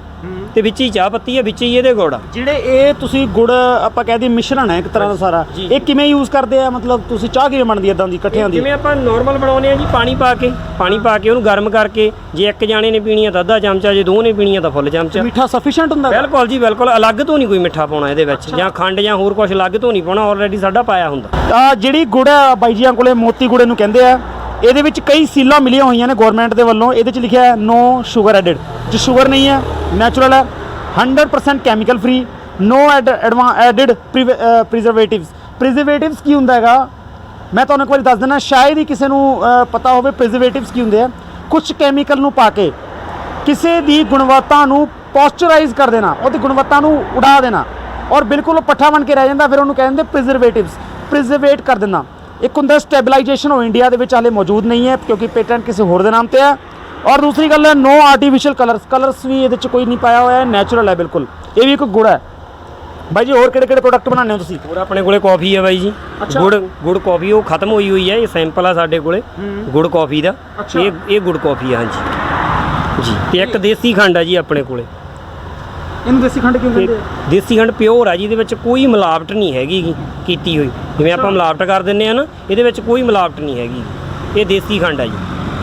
ਤੇ ਵਿੱਚ ਹੀ ਚਾਹ ਪੱਤੀ ਹੈ ਵਿੱਚ ਹੀ ਇਹਦੇ ਗੁੜ ਆ। ਜਿਹੜੇ ਇਹ ਤੁਸੀਂ ਗੁੜ ਆਪਾਂ ਕਹਿ ਦਈਏ ਮਿਸ਼ਰਣ ਹੈ ਇੱਕ ਤਰ੍ਹਾਂ ਦਾ ਸਾਰਾ ਜੀ। ਇਹ ਕਿਵੇਂ ਯੂਜ਼ ਕਰਦੇ ਆ? ਮਤਲਬ ਤੁਸੀਂ ਚਾਹ ਕਿਵੇਂ ਬਣਦੀ ਹੈ ਇਦਾਂ ਦੀ ਇਕੱਠਿਆਂ ਦੀ? ਜਿਵੇਂ ਆਪਾਂ ਨਾਰਮਲ ਬਣਾਉਂਦੇ ਆ ਜੀ ਪਾਣੀ ਪਾ ਕੇ ਪਾਣੀ ਪਾ ਕੇ ਉਹਨੂੰ ਗਰਮ ਕਰਕੇ ਜੇ ਇੱਕ ਜਾਣੇ ਨੇ ਪੀਣੀ ਆ ਤਾਂ ਅੱਧਾ ਚਮਚਾ ਜੇ ਦੋ ਨੇ ਪੀਣੀ ਆ ਤਾਂ ਫੁੱਲ ਚਮਚਾ। ਮਿੱਠਾ ਸਫੀਸ਼ੀਐਂਟ ਹੁੰਦਾ ਹੈ? ਬਿਲਕੁਲ ਜੀ ਬਿਲਕੁਲ ਅਲੱਗ ਤੋਂ ਨਹੀਂ ਕੋਈ ਮਿੱਠਾ ਪਾਉਣਾ ਇਹਦੇ ਵਿੱਚ ਜਾਂ ਖੰਡ ਜਾਂ ਹੋਰ ਕੁਝ ਅਲੱਗ ਤੋਂ ਨਹੀਂ ਪਾਉਣਾ ਆਲਰੇਡੀ ਸਾਡਾ ਪਾਇਆ ਹੁੰਦਾ। ਆ ਜਿਹੜੀ ਗੁੜ ਹੈ ਬਾਈ ਜੀਆਂ ਕੋਲੇ ਮੋਤੀ ਗੁੜ ਨੂੰ ਕਹਿੰਦੇ ਆ ਇਹਦੇ ਵਿੱਚ ਕਈ ਸੀਲਾਂ ਮਿਲੀਆਂ ਹੋਈਆਂ ਨੇ ਗਵਰਨਮੈਂਟ ਦੇ ਵੱਲੋਂ ਇਹਦੇ 'ਚ ਲਿਖਿਆ ਹੈ ਨੋ ਸ਼ੂਗਰ ਐਡਡ ਜੇ ਸ਼ੂਗਰ ਨਹੀਂ ਹੈ ਨੈਚੁਰਲ ਹੈ 100% chemical free no added preservatives preservatives ਕੀ ਹੁੰਦਾ ਹੈਗਾ? ਮੈਂ ਤੁਹਾਨੂੰ ਇੱਕ ਵਾਰੀ ਦੱਸ ਦਿੰਦਾ, ਸ਼ਾਇਦ ਹੀ ਕਿਸੇ ਨੂੰ ਪਤਾ ਹੋਵੇ ਪ੍ਰੀਜ਼ਰਵੇਟਿਵਸ ਕੀ ਹੁੰਦੇ ਆ। ਕੁਝ ਕੈਮੀਕਲ ਨੂੰ ਪਾ ਕੇ ਕਿਸੇ ਦੀ ਗੁਣਵੱਤਾ ਨੂੰ ਪੋਸਚਰਾਈਜ਼ ਕਰ ਦੇਣਾ, ਉਹਦੀ ਗੁਣਵੱਤਾ ਨੂੰ ਉਡਾ ਦੇਣਾ ਔਰ ਬਿਲਕੁਲ ਉਹ ਪੱਠਾ ਬਣ ਕੇ ਰਹਿ ਜਾਂਦਾ, ਫਿਰ ਉਹਨੂੰ ਕਹਿੰਦੇ ਪ੍ਰੀਜ਼ਰਵੇਟਿਵਸ ਪ੍ਰੀਜ਼ਰਵੇਟ ਕਰ ਦੇਣਾ ਇੱਕ ਹੁੰਦਾ ਸਟੈਬਲਾਈਜੇਸ਼ਨ ਉਹ ਇੰਡੀਆ ਦੇ ਵਿੱਚ ਹਾਲੇ ਮੌਜੂਦ ਨਹੀਂ ਹੈ, ਕਿਉਂਕਿ ਪੇਟੈਂਟ ਕਿਸੇ ਹੋਰ ਦੇ ਨਾਮ ਤੇ ਹੈ। ਔਰ ਦੂਸਰੀ ਗੱਲ ਹੈ ਨੋ ਆਰਟੀਫੀਸ਼ੀਅਲ ਕਲਰਸ ਕਲਰਸ ਵੀ ਇਹਦੇ ਚ ਕੋਈ ਨਹੀਂ ਪਾਇਆ ਹੋਇਆ ਹੈ ਨੈਚੁਰਲ ਹੈ ਬਿਲਕੁਲ। ਇਹ ਵੀ ਇੱਕ ਗੁੜ ਹੈ। ਬਾਈ ਜੀ ਹੋਰ ਕਿਹੜੇ ਕਿਹੜੇ ਪ੍ਰੋਡਕਟ ਬਣਾਉਂਦੇ ਹੋ ਤੁਸੀਂ? ਹੋਰ ਆਪਣੇ ਕੋਲੇ ਕਾਫੀ ਹੈ ਬਾਈ ਜੀ। ਗੁੜ ਗੁੜ ਕਾਫੀ ਉਹ ਖਤਮ ਹੋਈ ਹੋਈ ਹੈ ਇਹ ਸੈਂਪਲ ਆ ਸਾਡੇ ਕੋਲੇ। ਗੁੜ ਕਾਫੀ ਦਾ। ਇਹ ਇਹ ਗੁੜ ਕਾਫੀ ਆ ਹਾਂਜੀ। ਜੀ ਤੇ ਇੱਕ ਦੇਸੀ ਖੰਡ ਆ ਜੀ ਆਪਣੇ ਕੋਲੇ। ਇਹਨੂੰ ਦੇਸੀ ਖੰਡ ਕਿਉਂ ਤੇ ਦੇਸੀ ਖੰਡ ਪਿਓਰ ਆ ਜੀ ਇਹਦੇ ਵਿੱਚ ਕੋਈ ਮਿਲਾਵਟ ਨਹੀਂ ਹੈਗੀ ਕੀਤੀ ਹੋਈ। ਜਿਵੇਂ ਆਪਾਂ ਮਿਲਾਵਟ ਕਰ ਦਿੰਨੇ ਆ ਨਾ ਇਹਦੇ ਵਿੱਚ ਕੋਈ ਮਿਲਾਵਟ ਨਹੀਂ ਹੈਗੀ ਇਹ ਦੇਸੀ ਖੰਡ ਆ ਜੀ।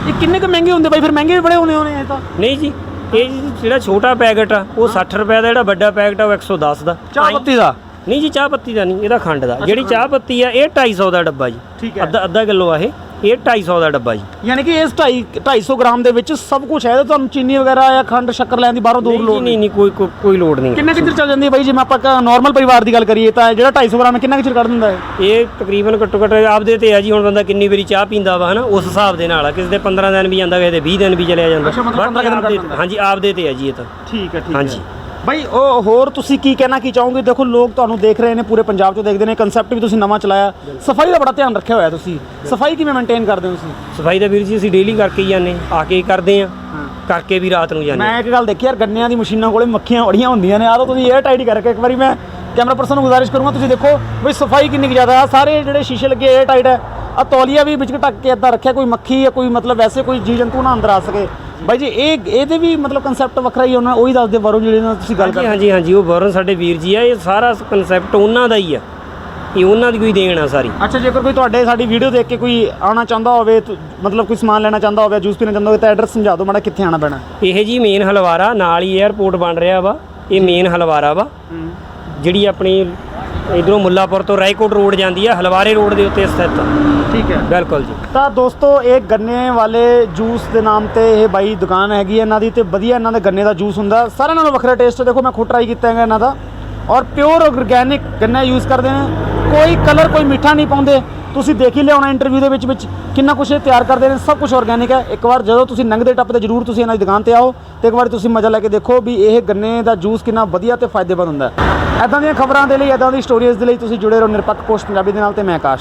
ਇਹ ਕਿੰਨੇ ਕੁ ਮਹਿੰਗੇ ਹੁੰਦੇ ਬਾਈ? ਫਿਰ ਮਹਿੰਗੇ ਵੀ ਬੜੇ ਹੋਣੇ ਹੋਣੇ ਇਹ ਤਾਂ। ਨਹੀਂ ਜੀ ਇਹ ਜੀ ਜਿਹੜਾ ਛੋਟਾ ਪੈਕਟ ਆ ਉਹ 60 ਰੁਪਏ ਦਾ ਜਿਹੜਾ ਵੱਡਾ ਪੈਕਟ ਆ ਉਹ 110 ਦਾ। ਚਾਹ ਪੱਤੀ ਦਾ? ਨਹੀਂ ਜੀ ਚਾਹ ਪੱਤੀ ਦਾ ਨਹੀਂ ਇਹਦਾ ਖੰਡ ਦਾ। ਜਿਹੜੀ ਚਾਹ ਪੱਤੀ ਆ ਇਹ 250 ਦਾ ਡੱਬਾ ਜੀ। ਠੀਕ ਹੈ। ਅੱਧਾ ਅੱਧਾ ਕਿਲੋ ਆ ਇਹ। ਇਹ 250 ਦਾ ਡੱਬਾ ਜੀ। ਯਾਨੀ ਕਿ ਇਸ 2.5 250 ਗ੍ਰਾਮ ਦੇ ਵਿੱਚ ਸਭ ਕੁਝ ਹੈ ਤੇ ਤੁਹਾਨੂੰ ਚੀਨੀ ਵਗੈਰਾ ਜਾਂ ਖੰਡ ਸ਼ੱਕਰ ਲੈਣ ਦੀ ਬਾਹਰੋਂ ਦੂਰ ਲੋੜ ਨਹੀਂ। ਨਹੀਂ ਕੋਈ ਕੋਈ- ਲੋੜ ਨਹੀਂ। ਕਿੰਨੇ ਕੁ ਚਿਰ ਚੱਲ ਜਾਂਦੀ ਹੈ ਬਾਈ? ਜੇ ਮੈਂ ਆਪਾਂ ਨਾਰਮਲ ਪਰਿਵਾਰ ਦੀ ਗੱਲ ਕਰੀਏ ਤਾਂ ਜਿਹੜਾ 250 ਗ੍ਰਾਮ ਹੈ ਕਿੰਨਾ ਕੁ ਚਿਰ ਕੱਢ ਦਿੰਦਾ ਹੈ? ਇਹ ਤਕਰੀਬਨ ਘੱਟੋ ਘੱਟ ਆਪਦੇ ਤੇ ਆ ਜੀ ਹੁਣ ਬੰਦਾ ਕਿੰਨੀ ਵਾਰੀ ਚਾਹ ਪੀਂਦਾ ਵਾ ਹਨਾ ਉਸ ਹਿਸਾਬ ਦੇ ਨਾਲ ਆ। ਕਿਸੇ ਦੇ 15 ਦਿਨ ਵੀ ਜਾਂਦਾ ਕਿਸੇ ਦੇ 20 ਦਿਨ ਵੀ ਚਲਿਆ ਜਾਂਦਾ। ਅੱਛਾ, ਮਤਲਬ ਬਾਕੀ 15 ਦਿਨ ਆਪਦੇ- ਕੱਢ ਦਿੰਦਾ। ਹਾਂਜੀ ਆਪਦੇ ਤੇ ਆ ਜੀ ਇਹ ਤਾਂ। ਠੀਕ ਹੈ ਠੀਕ ਹਾਂਜੀ। ਬਾਈ ਉਹ ਹੋਰ ਤੁਸੀਂ ਕੀ ਕਹਿਣਾ ਕੀ ਚਾਹੋਗੇ? ਦੇਖੋ ਲੋਕ ਤੁਹਾਨੂੰ ਦੇਖ ਰਹੇ ਨੇ ਪੂਰੇ ਪੰਜਾਬ 'ਚੋਂ ਦੇਖਦੇ ਨੇ ਕਨਸੈਪਟ ਵੀ ਤੁਸੀਂ ਨਵਾਂ ਚਲਾਇਆ। ਸਫ਼ਾਈ ਦਾ ਬੜਾ ਧਿਆਨ ਰੱਖਿਆ ਹੋਇਆ ਤੁਸੀਂ। ਸਫ਼ਾਈ ਕਿਵੇਂ ਮੇਨਟੇਨ ਕਰਦੇ ਹੋ ਤੁਸੀਂ? ਸਫ਼ਾਈ ਦਾ ਵੀਰ ਜੀ ਅਸੀਂ ਡੇਲੀ ਕਰਕੇ ਹੀ ਜਾਂਦੇ ਆ ਕੇ ਹੀ। ਕਰਦੇ ਆ ਕਰਕੇ ਵੀ ਰਾਤ ਨੂੰ ਜਾਂਦੇ ਮੈਂ ਇੱਕ ਗੱਲ ਦੇਖੀ ਯਾਰ ਗੰਨਿਆਂ ਦੀ ਮਸ਼ੀਨਾਂ ਕੋਲੇ ਮੱਖੀਆਂ ਅੜੀਆਂ ਹੁੰਦੀਆਂ ਨੇ। ਆ ਤਾਂ ਤੁਸੀਂ 에ਅਰ ਟਾਈਟ ਕਰਕੇ ਇੱਕ ਵਾਰੀ ਮੈਂ ਕੈਮਰਾ ਪਰਸਨ ਨੂੰ ਗੁਜ਼ਾਰਿਸ਼ ਕਰੂੰਗਾ ਤੁਸੀਂ ਦੇਖੋ ਬਈ ਸਫ਼ਾਈ ਕਿੰਨੀ ਜ਼ਿਆਦਾ ਆ। ਸਾਰੇ ਜਿਹੜੇ ਸ਼ੀਸ਼ੇ ਲੱਗੇ 에ਅਰ ਟਾਈਟ ਹੈ ਆ ਤੌਲੀਆ ਵੀ ਵਿੱਚ ਢੱਕ ਕੇ ਇਦਾਂ ਰੱਖਿਆ ਕੋਈ ਮੱਖੀ ਜਾਂ ਕੋਈ ਮਤਲਬ ਵੈਸੇ ਕੋਈ ਜੀਵ ਜੰਤੂ ਨਾ ਅੰਦਰ ਆ ਸਕੇ। ਬਾਈ ਜੀ ਇਹ ਇਹਦੇ ਵੀ ਮਤਲਬ ਕਨਸੈਪਟ ਵੱਖਰਾ ਹੀ ਉਹਨਾਂ ਉਹੀ ਦੱਸਦੇ ਬਾਰੋ ਜਿਹੜੇ ਨਾਲ ਤੁਸੀਂ ਗੱਲ ਹਾਂਜੀ ਕਰਦੇ ਹਾਂਜੀ ਹਾਂਜੀ ਉਹ ਵਰਨ ਸਾਡੇ ਵੀਰ ਜੀ ਆ ਇਹ ਸਾਰਾ ਕਨਸੈਪਟ ਉਹਨਾਂ ਦਾ ਹੀ ਆ। ਇਹ ਉਹਨਾਂ ਦੀ ਕੋਈ ਦੇਣ ਆ ਸਾਰੀ। ਅੱਛਾ ਜੇਕਰ ਕੋਈ ਤੁਹਾਡੇ ਸਾਡੀ ਵੀਡੀਓ ਦੇਖ ਕੇ ਕੋਈ ਆਉਣਾ ਚਾਹੁੰਦਾ ਹੋਵੇ ਤੁ- ਮਤਲਬ ਕੋਈ ਸਮਾਨ ਲੈਣਾ ਚਾਹੁੰਦਾ ਹੋਵੇ ਜੂਸ ਪੀਣਾ ਚਾਹੁੰਦਾ ਹੋਵੇ ਤਾਂ ਐਡਰੈਸ ਸਮਝਾ ਦਿਓ ਮਾੜਾ ਕਿੱਥੇ ਆਣਾ ਪੈਣਾ। ਇਹ ਜੀ ਮੇਨ ਹਲਵਾਰਾ ਨਾਲ ਹੀ 에ਅਰਪੋਰਟ ਬਣ ਰਿਹਾ ਵਾ ਇਹ ਮੇਨ ਹਲਵਾਰਾ ਵਾ ਜਿਹੜੀ ਆਪਣੀ ਇਧਰੋਂ ਮੁੱਲਾਪੁਰ ਤੋਂ ਰਾਏਕੋਟ ਰੋਡ ਜਾਂਦੀ ਆ ਹਲਵਾਰੇ ਰੋਡ ਦੇ ਉੱਤੇ ਸਥਿਤ। ਠੀਕ ਹੈ। ਬਿਲਕੁਲ ਜੀ। ਤਾਂ ਦੋਸਤੋ ਇਹ ਗੰਨੇ ਵਾਲੇ ਜੂਸ ਦੇ ਨਾਮ ਤੇ ਇਹ ਬਾਈ ਦੁਕਾਨ ਹੈਗੀ ਹੈ ਇਹਨਾਂ ਦੀ ਤੇ ਵਧੀਆ ਇਹਨਾਂ ਦੇ ਗੰਨੇ ਦਾ ਜੂਸ ਹੁੰਦਾ। ਸਾਰਿਆਂ ਨਾਲੋਂ ਵੱਖਰਾ ਟੇਸਟ ਦੇਖੋ ਮੈਂ ਖੁਦ ਟਰਾਈ ਕੀਤਾ ਹੈਗਾ ਇਹਨਾਂ ਦਾ। ਔਰ ਪਿਓਰ ਆਰਗੈਨਿਕ ਗੰਨਾ ਯੂਜ਼ ਕਰਦੇ ਨੇ। ਕੋਈ ਕਲਰ ਕੋਈ ਮਿੱਠਾ ਨਹੀਂ ਪਾਉਂਦੇ। ਤੁਸੀਂ ਦੇਖ ਹੀ ਲਿਆ ਹੋਣਾ ਇੰਟਰਵਿਊ ਦੇ ਵਿੱਚ ਵਿੱਚ ਕਿੰਨਾ ਕੁਝ ਇਹ ਤਿਆਰ ਕਰਦੇ ਨੇ, ਸਭ ਕੁਝ ਆਰਗੈਨਿਕ ਹੈ। ਇੱਕ ਵਾਰ ਜਦੋਂ ਤੁਸੀਂ ਨੰਘਦੇ ਟੱਪ 'ਤੇ ਜਰੂਰ ਤੁਸੀਂ ਇਹਨਾਂ ਦੀ ਦੁਕਾਨ ਤੇ ਆਓ ਤੇ ਇੱਕ ਵਾਰ ਤੁਸੀਂ ਮਜ਼ਾ ਲੈ ਕੇ ਦੇਖੋ ਵੀ ਇਹ ਗੰਨੇ ਦਾ ਜੂਸ ਕਿੰਨਾ ਵਧੀਆ ਤੇ ਫਾਇਦੇਮੰਦ ਹੁੰਦਾ ਹੈ। ਐਦਾਂ ਦੀਆਂ ਖਬਰਾਂ ਦੇ ਲਈ ਐਦਾਂ ਦੀ ਸਟੋਰੀਜ਼ ਦੇ ਲਈ ਤੁਸੀਂ ਜੁੜੇ ਰਹੋ ਨਿਰਪੱਖ ਪੋਸਟ ਪੰਜਾਬੀ ਦੇ ਨਾਲ ਤੇ ਮੈਂ ਆਕਾਸ਼।